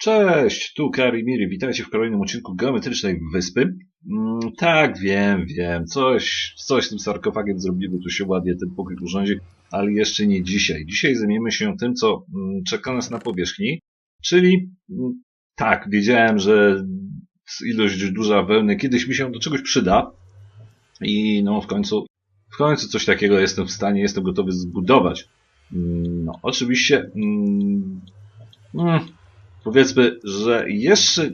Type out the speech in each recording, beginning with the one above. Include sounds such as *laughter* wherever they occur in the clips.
Cześć, tu Karimiri, witajcie w kolejnym odcinku Geometrycznej Wyspy. Mm, tak, wiem, wiem, coś, coś z tym sarkofagiem zrobimy, tu się ładnie ten pokój urządzi, ale jeszcze nie dzisiaj. Dzisiaj zajmiemy się tym, co mm, czeka nas na powierzchni, czyli mm, tak, wiedziałem, że ilość duża wełny kiedyś mi się do czegoś przyda i no w końcu, w końcu coś takiego jestem w stanie, jestem gotowy zbudować. Mm, no, oczywiście, mm, mm, powiedzmy, że jeszcze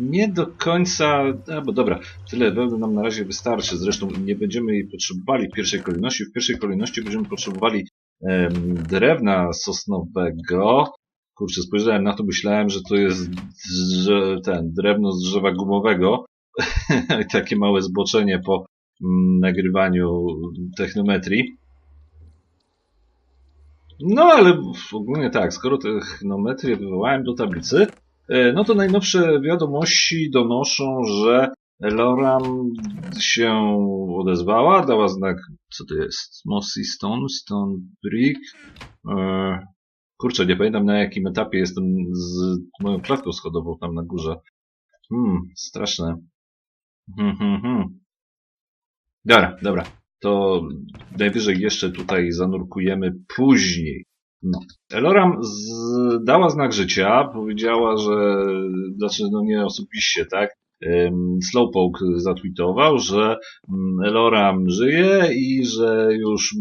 nie do końca, no bo dobra, tyle wełny nam na razie wystarczy, zresztą nie będziemy jej potrzebowali w pierwszej kolejności. W pierwszej kolejności będziemy potrzebowali em, drewna sosnowego. Kurczę, spojrzałem na to, myślałem, że to jest że ten drewno z drzewa gumowego. *laughs* Takie małe zboczenie po mm, nagrywaniu technometrii. No ale ogólnie tak, skoro technometrię wywołałem do tablicy, e, no to najnowsze wiadomości donoszą, że Loram się odezwała, dała znak, co to jest? Mossy Stone, Stone Brick. E, kurczę, nie pamiętam na jakim etapie jestem z moją klatką schodową tam na górze. Hmm, straszne. Hmm, hmm, hmm. Dobra, dobra to najwyżej jeszcze tutaj zanurkujemy później. No. Eloram dała znak życia, powiedziała, że, znaczy no nie osobiście, tak? Slowpoke zatweetował, że mm, Eloram żyje i że już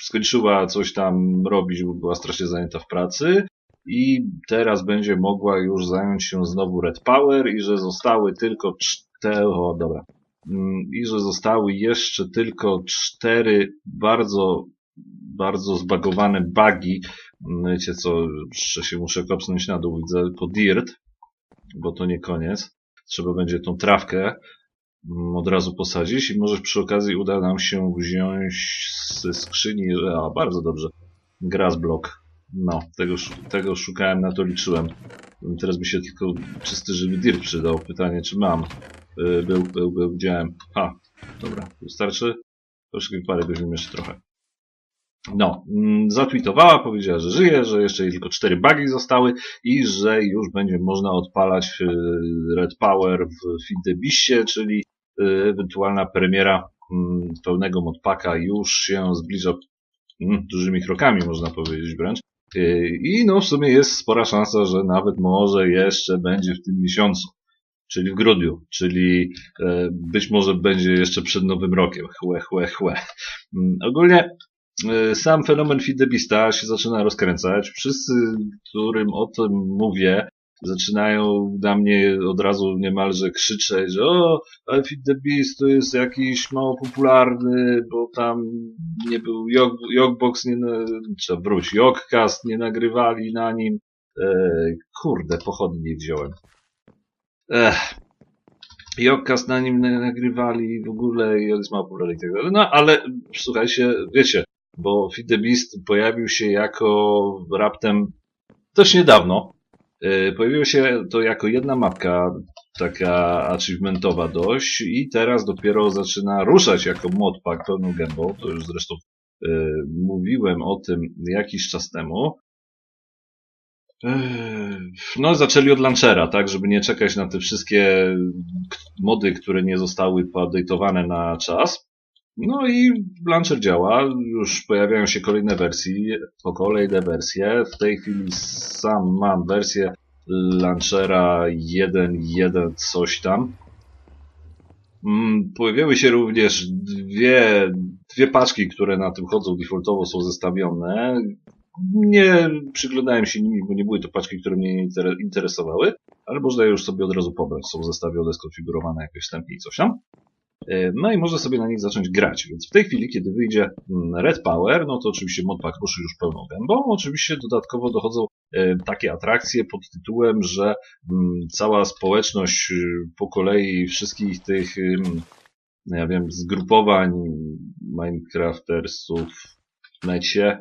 skończyła coś tam robić, bo była strasznie zajęta w pracy i teraz będzie mogła już zająć się znowu Red Power i że zostały tylko cztery, o dobra, i że zostały jeszcze tylko cztery bardzo, bardzo zbagowane bugi. Mm, wiecie co, jeszcze się muszę kopnąć na dół, widzę po dirt, bo to nie koniec. Trzeba będzie tą trawkę mm, od razu posadzić i może przy okazji uda nam się wziąć ze skrzyni, a bardzo dobrze, grass block. No, tego, tego szukałem, na to liczyłem. Teraz by się tylko czysty żywy dirt przydał. Pytanie, czy mam. Y, był, był, był, widziałem. Ha, dobra, wystarczy. Troszkę parę weźmiemy jeszcze trochę. No, mm, zatweetowała, powiedziała, że żyje, że jeszcze jej tylko cztery bugi zostały i że już będzie można odpalać y, Red Power w Findebiście, czyli y, ewentualna premiera mm, pełnego modpaka już się zbliża mm, dużymi krokami, można powiedzieć wręcz. I no w sumie jest spora szansa, że nawet może jeszcze będzie w tym miesiącu czyli w grudniu, czyli e, być może będzie jeszcze przed Nowym Rokiem. Chłe, chłe, chłe. Mm, ogólnie e, sam fenomen Fidebista się zaczyna rozkręcać. Wszyscy, którym o tym mówię, zaczynają na mnie od razu niemalże krzyczeć, że o, ale Feed the Beast to jest jakiś mało popularny, bo tam nie był Jogbox, nie, trzeba wróć, Jogcast nie nagrywali na nim. E, kurde, pochodnie wziąłem. Ech. Jokcast na nim nagrywali w ogóle i on jest mało popularny i tak dalej. No ale słuchajcie, wiecie, bo Feed the Beast pojawił się jako raptem dość niedawno. Yy, pojawiło się to jako jedna mapka, taka achievementowa dość i teraz dopiero zaczyna ruszać jako modpack pełną gębą. To już zresztą yy, mówiłem o tym jakiś czas temu. No, zaczęli od launchera, tak, żeby nie czekać na te wszystkie mody, które nie zostały poupdate'owane na czas. No i launcher działa, już pojawiają się kolejne wersje, po kolejne wersje. W tej chwili sam mam wersję launchera 1.1 coś tam. Mm, pojawiły się również dwie, dwie paczki, które na tym chodzą defaultowo są zestawione. Nie przyglądałem się nimi, bo nie były to paczki, które mnie interesowały, ale można je już sobie od razu pobrać. Są zestawione, skonfigurowane jakieś wstępnie i coś tam. E, no i można sobie na nich zacząć grać. Więc w tej chwili, kiedy wyjdzie mm, Red Power, no to oczywiście modpack ruszy już pełną gębą. Oczywiście dodatkowo dochodzą e, takie atrakcje pod tytułem, że mm, cała społeczność y, po kolei wszystkich tych, ja wiem, zgrupowań Minecraftersów w necie,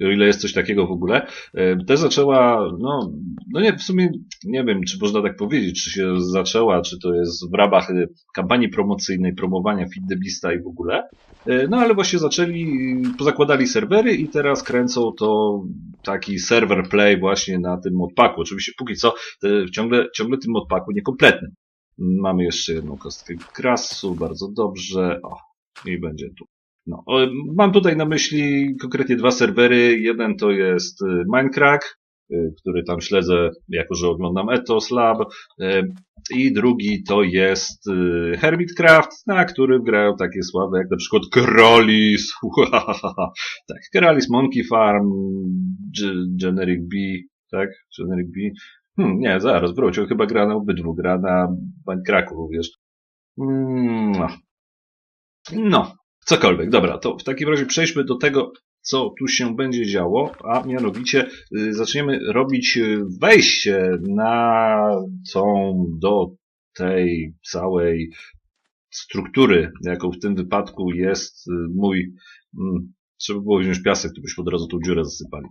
o ile jest coś takiego w ogóle, e, też zaczęła, no, no nie, w sumie nie wiem, czy można tak powiedzieć, czy się zaczęła, czy to jest w ramach e, kampanii promocyjnej, promowania Beasta i w ogóle, E, no ale właśnie zaczęli, pozakładali serwery i teraz kręcą to taki server play właśnie na tym modpacku. Oczywiście póki co ciągle, ciągle tym modpacku niekompletnym. Mamy jeszcze jedną kostkę grasu, bardzo dobrze. O, i będzie tu. No, mam tutaj na myśli konkretnie dwa serwery. Jeden to jest y, Minecraft, y, który tam śledzę, jako że oglądam Ethos Lab. y, I drugi to jest Hermitcraft, na którym grają takie słabe jak na przykład Kralis. *laughs* tak, Kralis, Monkey Farm, Generic B, tak? Generic B. Hmm, nie, zaraz, wróć, on chyba gra na obydwu, gra na Minecraftu również. Mm, no. Cokolwiek, dobra, to w takim razie przejdźmy do tego, co tu się będzie działo, a mianowicie y, zaczniemy robić y, wejście na tą, do tej całej struktury, jaką w tym wypadku jest y, mój, mm, trzeba było wziąć piasek, to byśmy od razu tą dziurę zasypali.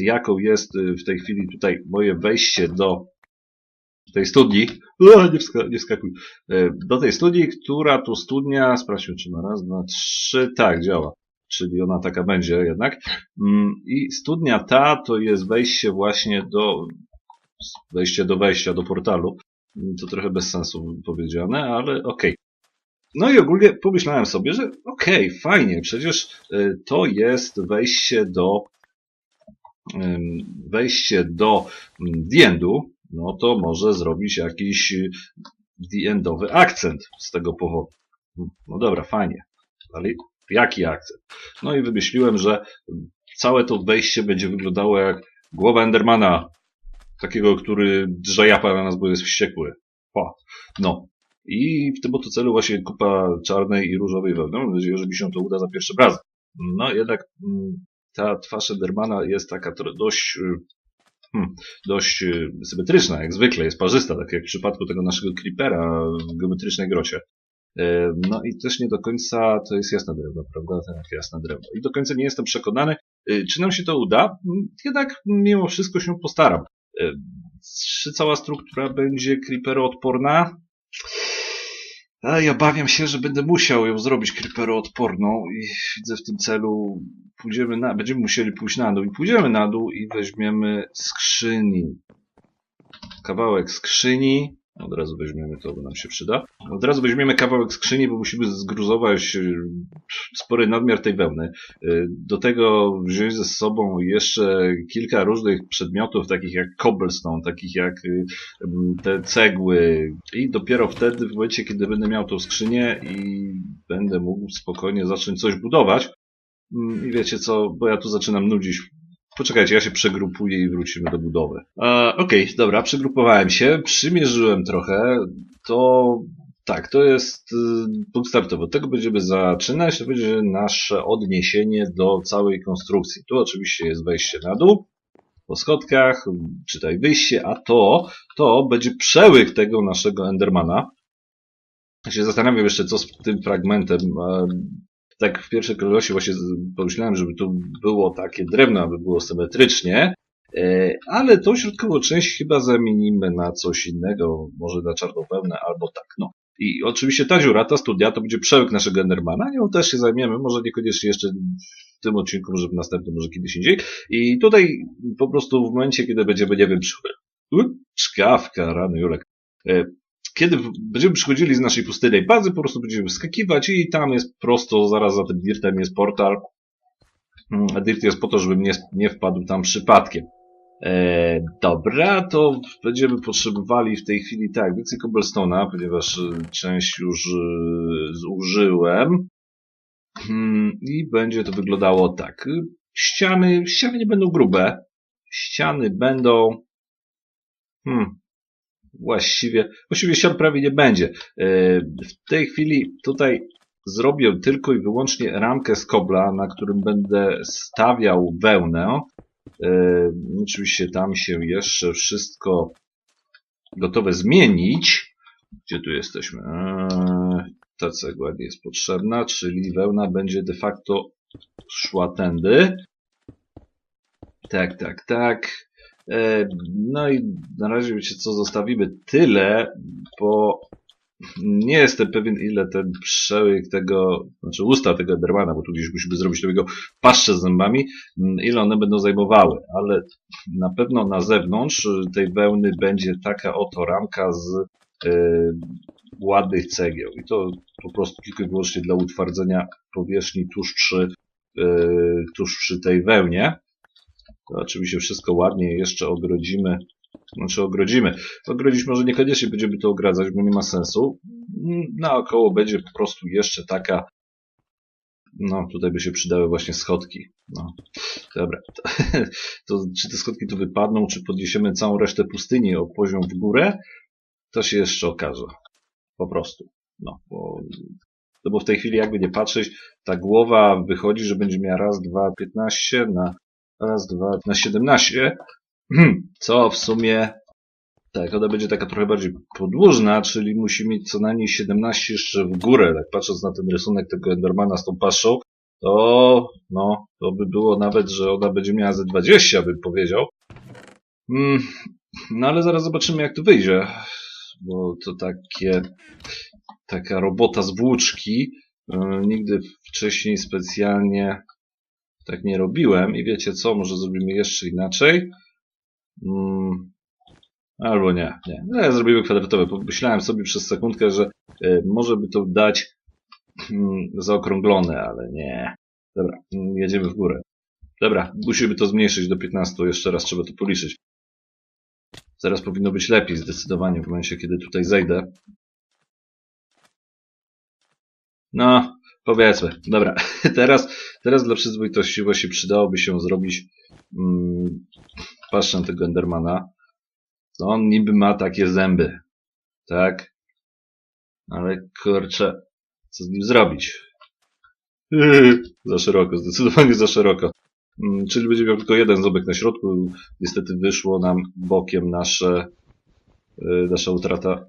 Jaką jest w tej chwili tutaj moje wejście do tej studni, o, nie, wska- nie wskakuj, E, do tej studni, która tu studnia, sprawdźmy czy ma raz, dwa, trzy, tak, działa. Czyli ona taka będzie jednak. Mm, I studnia ta to jest wejście właśnie do, wejście do wejścia do portalu. Mm, To trochę bez sensu powiedziane, ale okej. No i ogólnie pomyślałem sobie, że okej, fajnie, przecież e, to jest wejście do wejście do mm, The Endu, no to może zrobić jakiś y, The Endowy akcent z tego powodu. No dobra, fajnie. Ale jaki akcent? No i wymyśliłem, że całe to wejście będzie wyglądało jak głowa Endermana. Takiego, który drze na nas, bo jest wściekły. O, no. I w tym oto celu właśnie kupa czarnej i różowej wełny. Mam nadzieję, że mi się to uda za pierwszym razem. No jednak ta twarz Endermana jest taka dość, y, hmm, dość y, symetryczna, jak zwykle, jest parzysta, tak jak w przypadku tego naszego creepera w geometrycznej grocie. E, No i też nie do końca to jest jasne drewno, prawda? Tak, jasne drewno. I do końca nie jestem przekonany, y, czy nam się to uda. Mm, Jednak mimo wszystko się postaram. Czy cała struktura będzie creeperoodporna? A ja obawiam się, że będę musiał ją zrobić creeperoodporną i widzę w tym celu pójdziemy na, będziemy musieli pójść na dół i pójdziemy na dół i weźmiemy skrzyni. Kawałek skrzyni. Od razu weźmiemy to, bo nam się przyda. Od razu weźmiemy kawałek skrzyni, bo musimy zgruzować y, spory nadmiar tej wełny. Y, Do tego wziąć ze sobą jeszcze kilka różnych przedmiotów, takich jak cobblestone, takich jak y, te cegły. I dopiero wtedy, w momencie, kiedy będę miał tą skrzynię i będę mógł spokojnie zacząć coś budować. Mm, I wiecie co, bo ja tu zaczynam nudzić. Poczekajcie, ja się przegrupuję i wrócimy do budowy. E, Okej, dobra, przegrupowałem się, przymierzyłem trochę. To tak, to jest y, punkt startowy. Od tego będziemy zaczynać. To będzie nasze odniesienie do całej konstrukcji. Tu oczywiście jest wejście na dół po schodkach, czytaj wyjście, a to, to będzie przełyk tego naszego Endermana. Ja się zastanawiam jeszcze, co z tym fragmentem. E, Tak w pierwszej kolejności właśnie pomyślałem, żeby tu było takie drewno, aby było symetrycznie, e, ale tą środkową część chyba zamienimy na coś innego, może na czarną albo tak, no. I oczywiście ta dziura, ta studnia, to będzie przełyk naszego Endermana, nią też się zajmiemy, może niekoniecznie jeszcze w tym odcinku, może w następnym, może kiedyś indziej. I tutaj po prostu w momencie, kiedy będziemy, nie wiem, przy... U, Czkawka, rany Julek. Kiedy będziemy przychodzili z naszej pustynnej bazy, po prostu będziemy skakiwać i tam jest prosto, zaraz za tym dirtem jest portal. Mm, A dirt jest po to, żebym nie, nie wpadł tam przypadkiem. E, dobra, to będziemy potrzebowali w tej chwili, tak, więcej cobblestone'a, ponieważ e, część już e, zużyłem. Hmm, I będzie to wyglądało tak. Ściany, ściany nie będą grube. Ściany będą. Hmm. Właściwie, właściwie ścian prawie nie będzie. E, W tej chwili tutaj zrobię tylko i wyłącznie ramkę z kobla, na którym będę stawiał wełnę. E, Oczywiście tam się jeszcze wszystko gotowe zmienić. Gdzie tu jesteśmy? Eee, ta cegła nie jest potrzebna, czyli wełna będzie de facto szła tędy. Tak, tak, tak. E, no i na razie wiecie co, zostawimy? Tyle, bo nie jestem pewien ile ten przełyk tego, znaczy usta tego Endermana, bo tu gdzieś musimy zrobić tego paszczę z zębami, mm, ile one będą zajmowały, ale na pewno na zewnątrz tej wełny będzie taka oto ramka z e, ładnych cegieł. I to po prostu tylko i wyłącznie dla utwardzenia powierzchni tuż przy, e, tuż przy tej wełnie. To oczywiście wszystko ładnie jeszcze ogrodzimy. Znaczy ogrodzimy. Ogrodzić może niekoniecznie będziemy to ogradzać, bo nie ma sensu. Naokoło będzie po prostu jeszcze taka no, tutaj by się przydały właśnie schodki. No, dobra. To, czy te schodki tu wypadną, czy podniesiemy całą resztę pustyni o poziom w górę, to się jeszcze okaże. Po prostu. No, bo, no bo w tej chwili jakby nie patrzeć, ta głowa wychodzi, że będzie miała raz, dwa, piętnaście na raz, dwa, na siedemnaście, co w sumie tak, ona będzie taka trochę bardziej podłużna, czyli musi mieć co najmniej 17 jeszcze w górę. Tak patrząc na ten rysunek tego Endermana z tą paszczą, to no, to by było nawet, że ona będzie miała ze 20, bym powiedział. Mm, no ale zaraz zobaczymy jak to wyjdzie, bo to takie taka robota z włóczki. Yy, nigdy wcześniej specjalnie tak nie robiłem i wiecie co, może zrobimy jeszcze inaczej. Mm, albo nie, nie. No, ja zrobimy kwadratowe. Pomyślałem sobie przez sekundkę, że y, może by to dać y, zaokrąglone, ale nie. Dobra, mm, jedziemy w górę. Dobra, musimy to zmniejszyć do 15, jeszcze raz trzeba to policzyć. Zaraz powinno być lepiej zdecydowanie w momencie, kiedy tutaj zejdę. No, powiedzmy. Dobra, *laughs* teraz, teraz dla przyzwoitości właśnie przydałoby się zrobić mm, paszczę tego Endermana. No on niby ma takie zęby, tak? Ale kurczę, co z nim zrobić? *laughs* za szeroko, zdecydowanie za szeroko. Mm, czyli będzie miał tylko jeden ząbek na środku. Niestety wyszło nam bokiem nasze, y, nasza utrata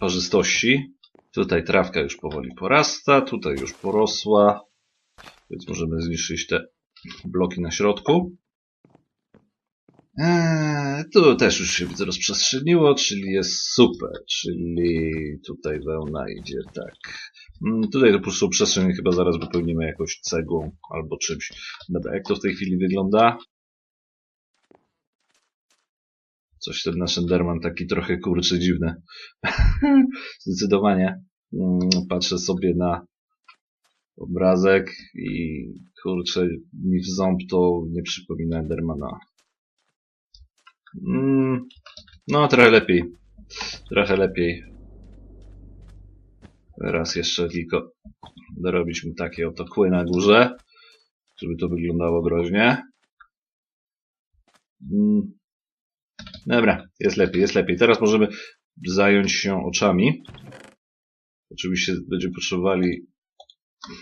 parzystości. Tutaj trawka już powoli porasta, tutaj już porosła, więc możemy zniszczyć te bloki na środku. Eee, tu też już się rozprzestrzeniło, czyli jest super, czyli tutaj wełna idzie tak. Mm, tutaj po prostu przestrzeń chyba zaraz wypełnimy jakąś cegłą albo czymś. Dobra, jak to w tej chwili wygląda? Coś ten nasz Enderman taki trochę kurczy dziwny. *laughs* Zdecydowanie. Mm, patrzę sobie na obrazek i kurczę, mi w ząb to nie przypomina Endermana. Mm, no, trochę lepiej. Trochę lepiej. Teraz jeszcze tylko dorobić mu takie oto kły na górze, żeby to wyglądało groźnie. Mm. Dobra, jest lepiej, jest lepiej. Teraz możemy zająć się oczami. Oczywiście będziemy potrzebowali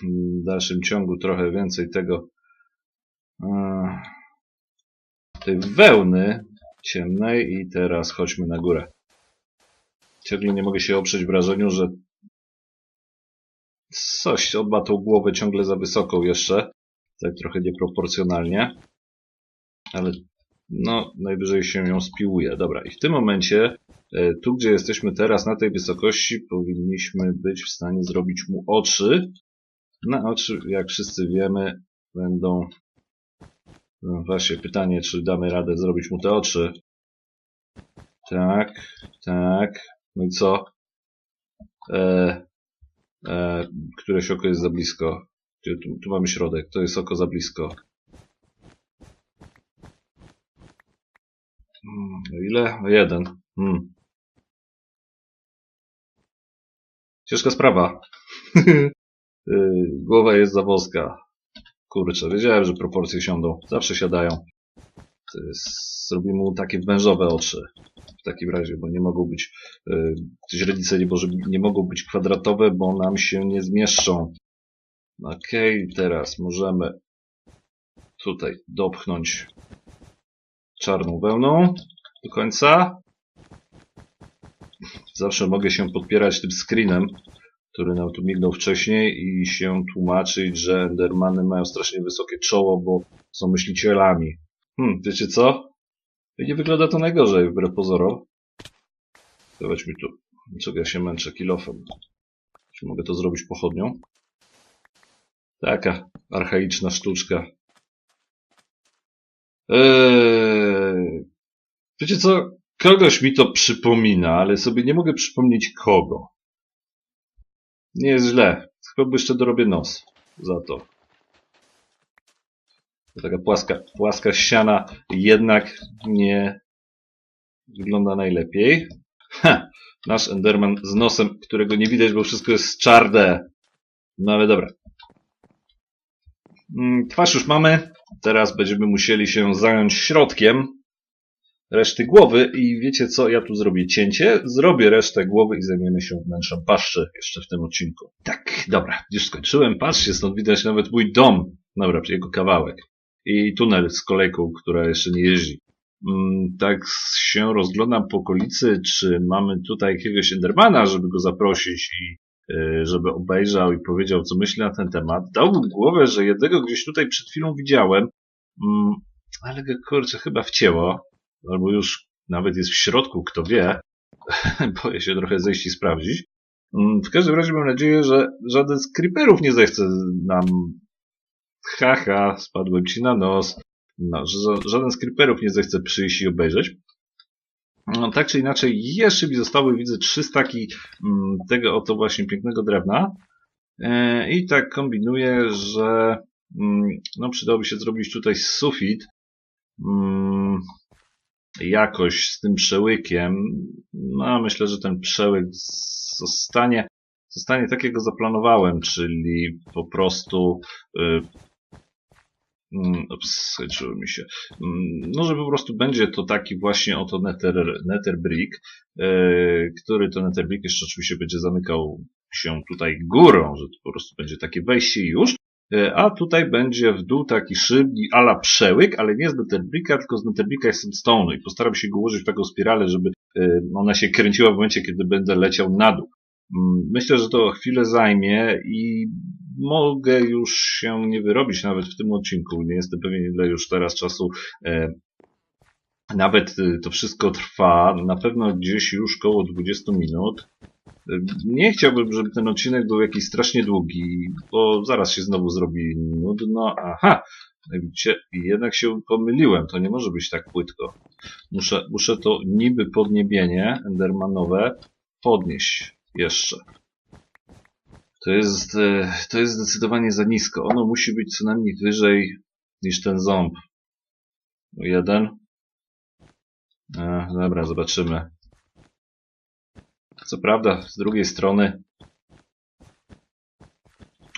w dalszym ciągu trochę więcej tego tej wełny ciemnej i teraz chodźmy na górę. Ciągle nie mogę się oprzeć wrażeniu, że coś on ma tą głowę ciągle za wysoką jeszcze. Tak trochę nieproporcjonalnie. Ale no, najwyżej się ją spiłuje. Dobra, i w tym momencie, e, tu gdzie jesteśmy teraz, na tej wysokości, powinniśmy być w stanie zrobić mu oczy. Na oczy, jak wszyscy wiemy, będą... Właśnie pytanie, czy damy radę zrobić mu te oczy. Tak, tak. No i co? E, e, któreś oko jest za blisko. Tu, tu mamy środek, to jest oko za blisko. Hmm, ile? Jeden. Hmm. Ciężka sprawa. *laughs* Y, głowa jest za wąska. Kurczę, wiedziałem, że proporcje siądą. Zawsze siadają. Zrobimy mu takie wężowe oczy. W takim razie, bo nie mogą być, y, źrenice nie, może, nie mogą być kwadratowe, bo nam się nie zmieszczą. Okej, okay, teraz możemy tutaj dopchnąć czarną wełną do końca. Zawsze mogę się podpierać tym screenem, który nam tu mignął wcześniej i się tłumaczyć, że Endermany mają strasznie wysokie czoło, bo są myślicielami. Hmm, wiecie co? Nie wygląda to najgorzej, wbrew pozorom. Dawać mi tu. Czego ja się męczę kilofem. Czy mogę to zrobić pochodnią? Taka archaiczna sztuczka. Eee, wiecie co? Kogoś mi to przypomina, ale sobie nie mogę przypomnieć kogo. Nie jest źle. Chyba jeszcze dorobię nos za to. Taka płaska, płaska ściana jednak nie wygląda najlepiej. Ha! Nasz Enderman z nosem, którego nie widać, bo wszystko jest czarne. No ale dobra. Mm, Twarz już mamy. Teraz będziemy musieli się zająć środkiem reszty głowy i wiecie co, ja tu zrobię cięcie, zrobię resztę głowy i zajmiemy się wnętrzem paszczy jeszcze w tym odcinku. Tak, dobra, już skończyłem. Patrzcie, stąd widać nawet mój dom. Dobra, jego kawałek. I tunel z kolejką, która jeszcze nie jeździ. Mm, Tak się rozglądam po okolicy, czy mamy tutaj jakiegoś Endermana, żeby go zaprosić i żeby obejrzał i powiedział, co myśli na ten temat. Dałbym głowę, że jednego gdzieś tutaj przed chwilą widziałem, mm, ale go kurczę chyba wcięło, albo już nawet jest w środku, kto wie. *laughs* Boję się trochę zejść i sprawdzić. Mm, W każdym razie mam nadzieję, że żaden z creeperów nie zechce nam. Haha, spadłem ci na nos. No, że ża- żaden z creeperów nie zechce przyjść i obejrzeć. No, tak czy inaczej, jeszcze mi zostały, widzę, trzy staki mm, tego oto właśnie pięknego drewna. E, I tak kombinuję, że mm, no, przydałoby się zrobić tutaj sufit. Mm, jakoś z tym przełykiem. No, myślę, że ten przełyk zostanie, zostanie tak, jak go zaplanowałem, czyli po prostu. Mm, skończyło mi się. Mm, No, że po prostu będzie to taki właśnie oto nether, nether brick, y, który to nether brick jeszcze oczywiście będzie zamykał się tutaj górą, że to po prostu będzie takie wejście już. Y, A tutaj będzie w dół taki szyb i ala przełyk, ale nie z netherbricka, tylko z netherbricka i stone'u i postaram się go ułożyć w taką spiralę, żeby y, ona się kręciła w momencie, kiedy będę leciał na dół. Mm, Myślę, że to chwilę zajmie i mogę już się nie wyrobić nawet w tym odcinku. Nie jestem pewien, ile już teraz czasu e, nawet y, to wszystko trwa. Na pewno gdzieś już koło 20 minut. Y, Nie chciałbym, żeby ten odcinek był jakiś strasznie długi, bo zaraz się znowu zrobi nudno. Aha, widzicie, jednak się pomyliłem. To nie może być tak płytko. Muszę, muszę to niby podniebienie endermanowe podnieść jeszcze. To jest, e, to jest zdecydowanie za nisko. Ono musi być co najmniej wyżej niż ten ząb. Jeden. E, dobra, zobaczymy. Co prawda, z drugiej strony,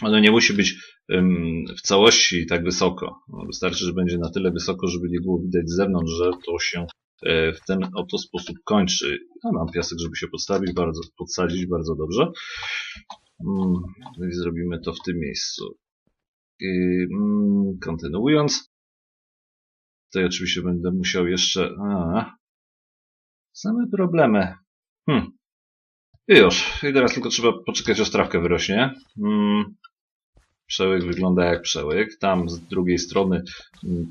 ono nie musi być w całości tak wysoko. No, wystarczy, że będzie na tyle wysoko, żeby nie było widać z zewnątrz, że to się e, w ten oto sposób kończy. Ja mam piasek, żeby się podstawić, bardzo, podsadzić bardzo dobrze. Mm, no zrobimy to w tym miejscu. Mm, kontynuując, ja oczywiście będę musiał jeszcze. A, same problemy. Hmm. I już. I teraz tylko trzeba poczekać, aż trawka wyrośnie. Mm. Przełyk wygląda jak przełyk. Tam z drugiej strony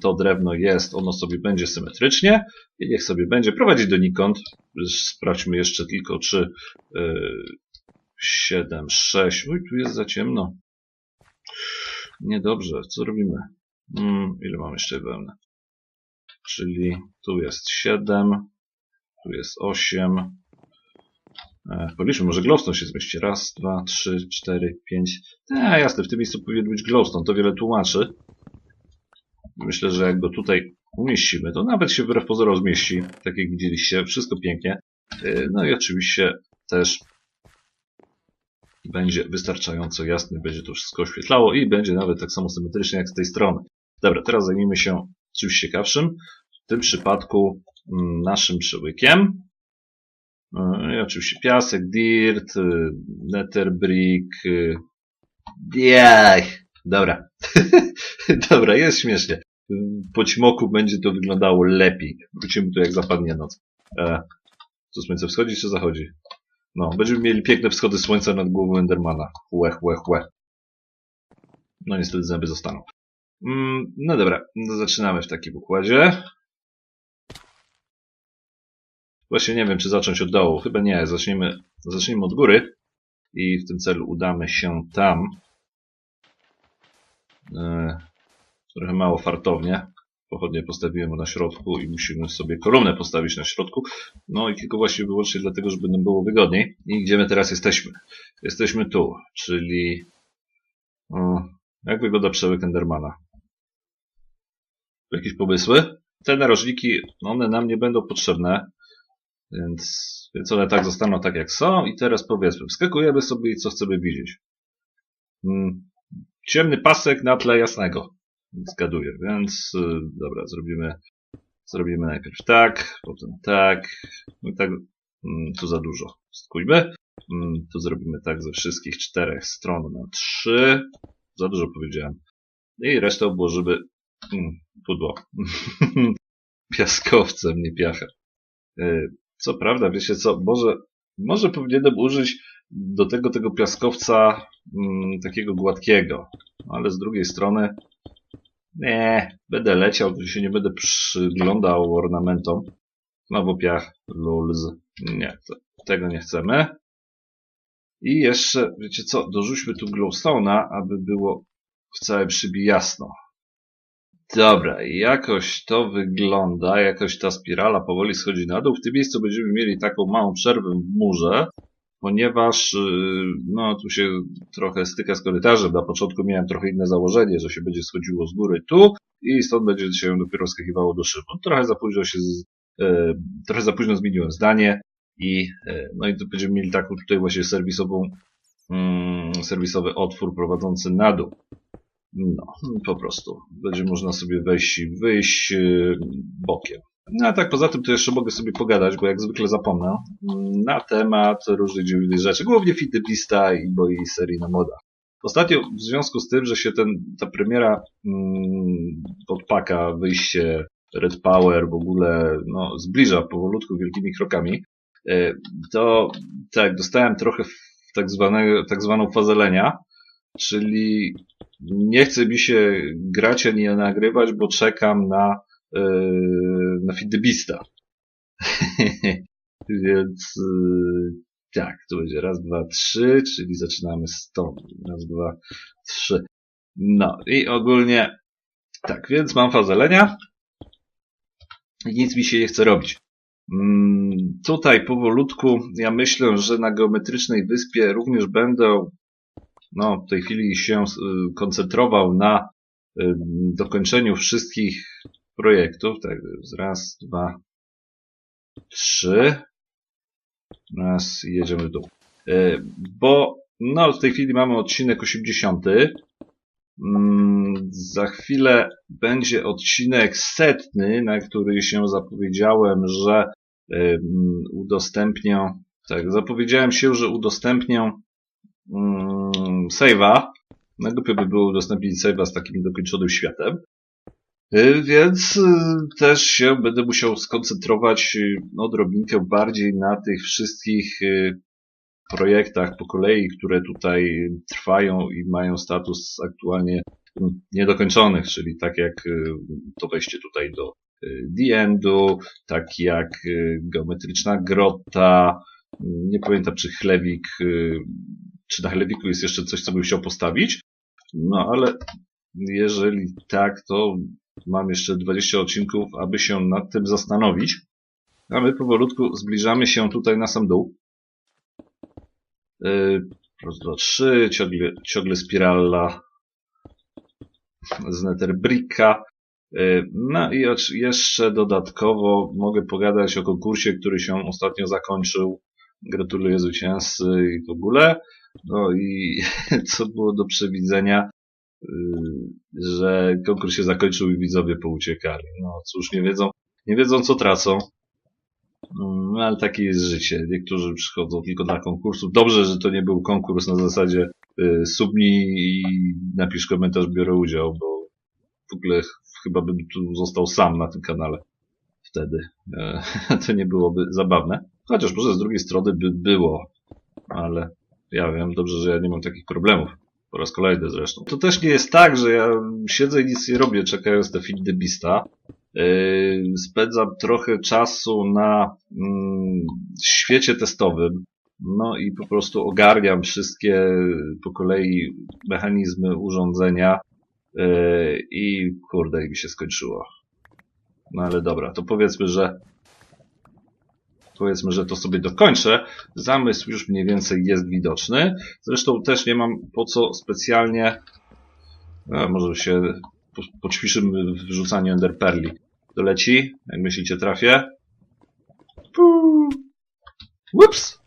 to drewno jest, ono sobie będzie symetrycznie i niech sobie będzie prowadzić donikąd. Sprawdźmy jeszcze tylko, czy yy, 7, 6. Uj, tu jest za ciemno. Niedobrze. Co robimy? Mm, ile mam jeszcze wełny? Czyli tu jest 7, tu jest 8. E, policzmy, może glowstone się zmieści. Raz, dwa, trzy, cztery, pięć. E, jasne, w tym miejscu powinien być glowstone. To wiele tłumaczy. Myślę, że jak go tutaj umieścimy, to nawet się wbrew pozorom zmieści. Tak jak widzieliście, wszystko pięknie. E, no i oczywiście też będzie wystarczająco jasny, będzie to wszystko oświetlało i będzie nawet tak samo symetrycznie jak z tej strony. Dobra, teraz zajmijmy się czymś ciekawszym. W tym przypadku mm, naszym przełykiem. Yy, I oczywiście piasek, dirt, yy, nether brick. yy, Jaj, dobra. *laughs* dobra, jest śmiesznie. Po ćmoku będzie to wyglądało lepiej. Wrócimy tu jak zapadnie noc. E, co słońce wschodzi czy zachodzi? No, będziemy mieli piękne wschody słońca nad głową Endermana. Łe, łe, łe. No niestety zęby zostaną. Mm, no dobra, no zaczynamy w takim układzie. Właśnie nie wiem, czy zacząć od dołu. Chyba nie, zacznijmy, zacznijmy od góry. I w tym celu udamy się tam. E, trochę mało fartownie. Pochodnie postawiłem na środku i musimy sobie kolumnę postawić na środku. No i tylko właśnie wyłącznie dlatego, żeby nam było wygodniej. I gdzie my teraz jesteśmy? Jesteśmy tu, czyli... Jak wygląda przełyk Endermana? Jakieś pomysły? Te narożniki, one nam nie będą potrzebne, więc, więc one tak zostaną tak jak są. I teraz powiedzmy, wskakujemy sobie i co chcemy widzieć. Hmm, ciemny pasek na tle jasnego. Zgaduję, więc y, dobra, zrobimy, zrobimy najpierw tak, potem tak, no i tak, mm, tu za dużo. Skójmy. Mm, tu zrobimy tak ze wszystkich czterech stron na trzy. Za dużo powiedziałem. I resztę obłożymy mm, pudło. *laughs* Piaskowcem, nie piachem. Y, co prawda, wiecie co, może, może powinienem użyć do tego tego piaskowca mm, takiego gładkiego, ale z drugiej strony nie, będę leciał, to się nie będę przyglądał ornamentom. Znowu piach, lulz. Nie, to, tego nie chcemy. I jeszcze, wiecie co, dorzućmy tu glowstone'a, aby było w całej szybie jasno. Dobra, jakoś to wygląda, jakoś ta spirala powoli schodzi na dół. W tym miejscu będziemy mieli taką małą przerwę w murze, ponieważ y, no, tu się trochę styka z korytarzem. Na początku miałem trochę inne założenie, że się będzie schodziło z góry tu i stąd będzie się dopiero skakiwało do szybu. Trochę za późno się, z, e, trochę za późno zmieniłem zdanie i e, no i tu będziemy mieli taką tutaj właśnie serwisową, mm, serwisowy otwór prowadzący na dół. No, po prostu. Będzie można sobie wejść i wyjść e, bokiem. No a tak poza tym to jeszcze mogę sobie pogadać, bo jak zwykle zapomnę, na temat różnych dziwnych rzeczy, głównie Fitbista i mojej serii na modach. Ostatnio w związku z tym, że się ten, ta premiera mm, podpaka, wyjście Red Power w ogóle no, zbliża powolutku wielkimi krokami, e, to tak, dostałem trochę tak, zwanego, tak zwaną fazelenia, czyli nie chce mi się grać ani nagrywać, bo czekam na Yy, na Fidybista. *laughs* Więc yy, tak, to będzie raz, dwa, trzy, czyli zaczynamy stąd. Raz, dwa, trzy. No i ogólnie tak, więc mam fazelenia i nic mi się nie chce robić. Mm, tutaj powolutku ja myślę, że na geometrycznej wyspie również będę no, w tej chwili się y, koncentrował na y, dokończeniu wszystkich projektów. Tak, raz, dwa, trzy. Raz jedziemy tu. E, bo no, w tej chwili mamy odcinek 80. Mm, za chwilę będzie odcinek setny, na który się zapowiedziałem, że e, udostępnię. Tak, zapowiedziałem się, że udostępnię um, save'a. Najlepiej by było udostępnić save'a z takim dokończonym światem. Y, więc y, też się będę musiał skoncentrować y, odrobinkę bardziej na tych wszystkich projektach po kolei, które tutaj trwają i mają status aktualnie mm, niedokończonych, czyli tak jak to wejście tutaj do The Endu, tak jak geometryczna grota, nie pamiętam czy chlewik, czy na chlewiku jest jeszcze coś, co bym chciał postawić, no ale jeżeli tak, to Mam jeszcze 20 odcinków, aby się nad tym zastanowić. A my powolutku zbliżamy się tutaj na sam dół. Yy, raz, dwa, trzy, ciągle, ciągle spirala z Netherbricka. Yy, no i jeszcze dodatkowo mogę pogadać o konkursie, który się ostatnio zakończył. Gratuluję zwycięzcy i w ogóle. No i *laughs* co było do przewidzenia, Y, że konkurs się zakończył i widzowie pouciekali. No cóż, nie wiedzą, nie wiedzą co tracą. No, ale takie jest życie. Niektórzy przychodzą tylko dla konkursów. Dobrze, że to nie był konkurs na zasadzie y, subnij i napisz komentarz, biorę udział, bo w ogóle chyba bym tu został sam na tym kanale wtedy. E, *laughs* to nie byłoby zabawne. Chociaż może z drugiej strony by było, ale ja wiem dobrze, że ja nie mam takich problemów Po raz kolejny zresztą. To też nie jest tak, że ja siedzę i nic nie robię, czekając na film The Beasta. Yy, spędzam trochę czasu na mm, świecie testowym. No i po prostu ogarniam wszystkie po kolei mechanizmy urządzenia. Yy, I kurde, mi się skończyło. No ale dobra, to powiedzmy, że powiedzmy, że to sobie dokończę. Zamysł już mniej więcej jest widoczny. Zresztą też nie mam po co specjalnie. Może się po, poćwiczymy w wrzucaniu enderperli. Doleci? Jak myślicie, trafię? Puu. Ups!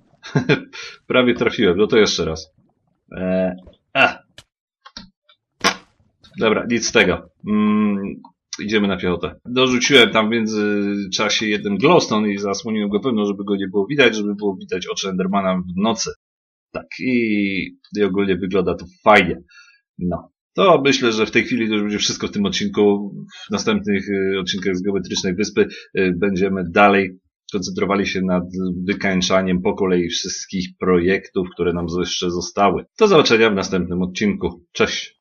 *laughs* Prawie trafiłem, no to jeszcze raz. Eee, a. Dobra, nic z tego. Mm, idziemy na piechotę. Dorzuciłem tam w międzyczasie jeden glowstone i zasłoniłem go pewno, żeby go nie było widać, żeby było widać oczy Endermana w nocy. Tak, i, i ogólnie wygląda to fajnie. No. To myślę, że w tej chwili to już będzie wszystko w tym odcinku. W następnych y, odcinkach z Geometrycznej Wyspy y, będziemy dalej koncentrowali się nad wykańczaniem po kolei wszystkich projektów, które nam jeszcze zostały. Do zobaczenia w następnym odcinku. Cześć!